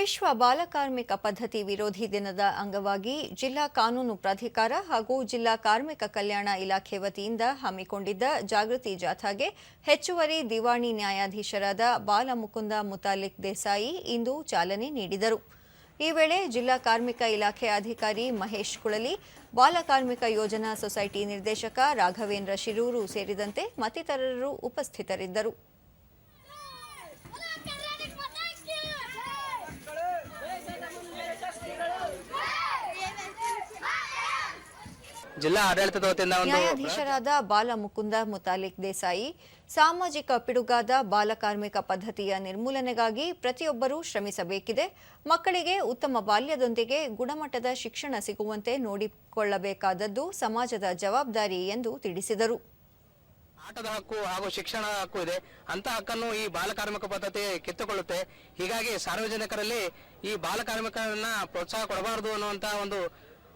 ವಿಶ್ವ ಬಾಲಕಾರ್ಮಿಕ ಪದ್ಧತಿ ವಿರೋಧಿ ದಿನದ ಅಂಗವಾಗಿ ಜಿಲ್ಲಾ ಕಾನೂನು ಪ್ರಾಧಿಕಾರ ಹಾಗೂ ಜಿಲ್ಲಾ ಕಾರ್ಮಿಕ ಕಲ್ಯಾಣ ಇಲಾಖೆ ವತಿಯಿಂದ ಹಮ್ಮಿಕೊಂಡಿದ್ದ ಜಾಗೃತಿ ಜಾಥಾಗೆ ಹೆಚ್ಚುವರಿ ದಿವಾಣಿ ನ್ಯಾಯಾಧೀಶರಾದ ಬಾಲಮುಕುಂದ ಮುತಾಲಿಕ್ ದೇಸಾಯಿ ಇಂದು ಚಾಲನೆ ನೀಡಿದರು. ಈ ವೇಳೆ ಜಿಲ್ಲಾ ಕಾರ್ಮಿಕ ಇಲಾಖೆ ಅಧಿಕಾರಿ ಮಹೇಶ್ ಕುಳಲಿ ಬಾಲಕಾರ್ಮಿಕ ಯೋಜನಾ ಸೊಸೈಟಿ ನಿರ್ದೇಶಕ ರಾಘವೇಂದ್ರ ಶಿರೂರು ಸೇರಿದಂತೆ ಮತ್ತಿತರರು ಉಪಸ್ಥಿತರಿದ್ದರು. ಜಿಲ್ಲಾ ಆಡಳಿತದ ವತಿಯಿಂದ ಒಂದು ನ್ಯಾಯಾಧೀಶರಾದ ಬಾಲಮುಕುಂದ ಮುತಾಲಿಕ್ ದೇಸಾಯಿ ಸಾಮಾಜಿಕ ಪಿಡುಗಾದ ಬಾಲಕಾರ್ಮಿಕ ಪದ್ಧತಿಯ ನಿರ್ಮೂಲನೆಗಾಗಿ ಪ್ರತಿಯೊಬ್ಬರೂ ಶ್ರಮಿಸಬೇಕಿದೆ. ಮಕ್ಕಳಿಗೆ ಉತ್ತಮ ಬಾಲ್ಯದೊಂದಿಗೆ ಗುಣಮಟ್ಟದ ಶಿಕ್ಷಣ ಸಿಗುವಂತೆ ನೋಡಿಕೊಳ್ಳಬೇಕಾದದ್ದು ಸಮಾಜದ ಜವಾಬ್ದಾರಿ ಎಂದು ತಿಳಿಸಿದರು. ಆಟದ ಹಕ್ಕು ಹಾಗೂ ಶಿಕ್ಷಣ ಹಕ್ಕು ಇದೆ. ಅಂತ ಹಕ್ಕನ್ನು ಈ ಬಾಲಕಾರ್ಮಿಕ ಪದ್ಧತಿ ಕಿತ್ತುಕೊಳ್ಳುತ್ತೆ. ಹೀಗಾಗಿ ಸಾರ್ವಜನಿಕರಲ್ಲಿ ಈ ಬಾಲಕಾರ್ಮಿಕರನ್ನ ಪ್ರೋತ್ಸಾಹ ಕೊಡಬಾರದು ಅನ್ನುವಂತ ಒಂದು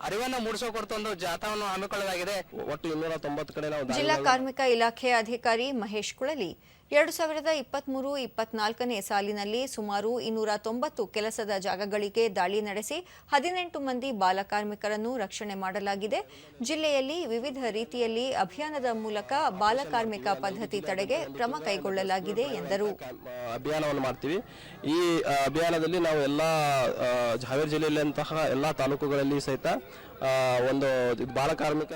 ಅರಿವನ್ನು ಮೂಡಿಸೋ ಕುರಿತು ಒಂದು ಜಾಥಾವನ್ನು ಹಮ್ಮಿಕೊಳ್ಳಲಾಗಿದೆ. ಒಟ್ಟು ಇನ್ನೂರ ತೊಂಬತ್ತು ಕಡೆ ನಾವು ಜಿಲ್ಲಾ ಕಾರ್ಮಿಕ ಇಲಾಖೆ ಅಧಿಕಾರಿ ಮಹೇಶ್ ಕುಳಲಿ ಎರಡು ಸಾವಿರದ ಇಪ್ಪತ್ಮೂರು ಇಪ್ಪತ್ನಾಲ್ಕನೇ ಸಾಲಿನಲ್ಲಿ ಸುಮಾರು ಇನ್ನೂರ ತೊಂಬತ್ತು ಕೆಲಸದ ಜಾಗಗಳಿಗೆ ದಾಳಿ ನಡೆಸಿ ಹದಿನೆಂಟು ಮಂದಿ ಬಾಲಕಾರ್ಮಿಕರನ್ನು ರಕ್ಷಣೆ ಮಾಡಲಾಗಿದೆ. ಜಿಲ್ಲೆಯಲ್ಲಿ ವಿವಿಧ ರೀತಿಯಲ್ಲಿ ಅಭಿಯಾನದ ಮೂಲಕ ಬಾಲಕಾರ್ಮಿಕ ಪದ್ಧತಿ ತಡೆಗೆ ಕ್ರಮ ಕೈಗೊಳ್ಳಲಾಗಿದೆ ಎಂದರು. ಅಭಿಯಾನವನ್ನು ಮಾಡ್ತೀವಿ. ಈ ಅಭಿಯಾನದಲ್ಲಿ ನಾವು ಎಲ್ಲ ಹಾವೇರಿ ಜಿಲ್ಲೆಯಲ್ಲಿಂತಹ ಎಲ್ಲ ತಾಲೂಕುಗಳಲ್ಲಿ ಸಹಿತ ಒಂದು ಬಾಲಕಾರ್ಮಿಕ